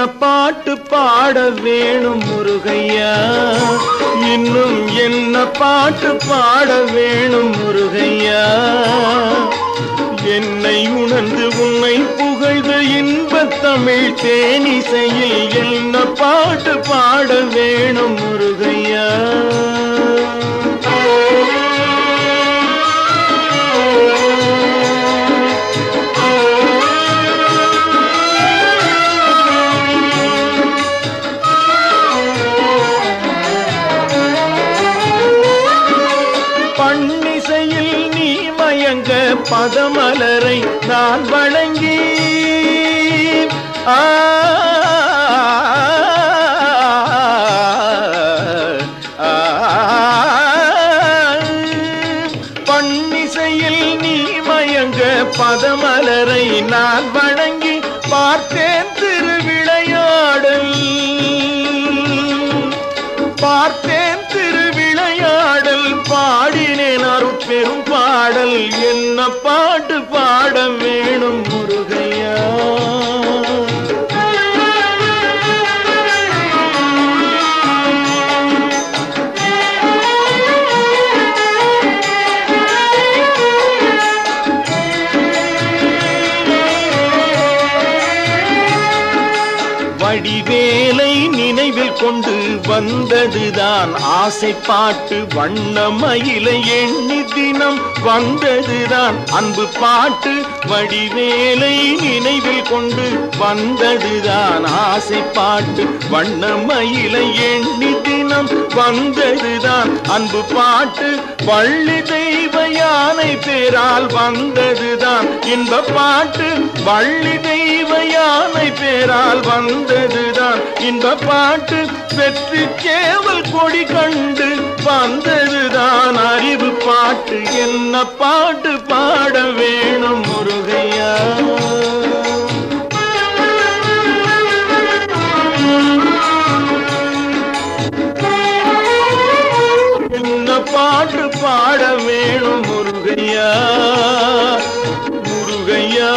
என்ன பாட்டு பாட வேணும் முருகையா? இன்னும் என்ன பாட்டு பாட வேணும் முருகையா? என்னை உணர்ந்து உன்னை புகழ்ந்த இன்பத் தமிழ் தேனிசையில் என்ன பாட்டு பாட வேணும் முருகையா? பதமலரை நான் வணங்கி ஆ. ஆ, நீ மயங்க பதமலரை நான் வணங்கி பார்த்தேன் திருவிளையாடல். பார்த்தேன் திருவிளையாடல் பாடினேன் அருட்பெரும் என்ன பாட்டு பாட வேணும் முருகையா? வடிவேலை நினைவில் கொண்டு வந்ததுதான். ஆசை பாட்டு வண்ணமயிலை எண்ணி தினம் வந்ததுதான். அன்பு பாட்டு வடிவேலை நினைவில் கொண்டு வந்ததுதான். ஆசை பாட்டு வண்ணமயிலை எண்ணி தினம் வந்ததுதான். அன்பு பாட்டு வள்ளி தெய்வ யானை பேரால் வந்ததுதான். இன்ப பாட்டு வள்ளி தெய்வ யானை பேரால் வந்தது வந்ததுதான் இந்த பாட்டு வெற்றி சேவல் கொடி கண்டு வந்ததுதான் அறிவு பாட்டு. என்ன பாட்டு பாட வேணும் முருகையா? பாட்டு பாட வேணும் முருகையா? முருகையா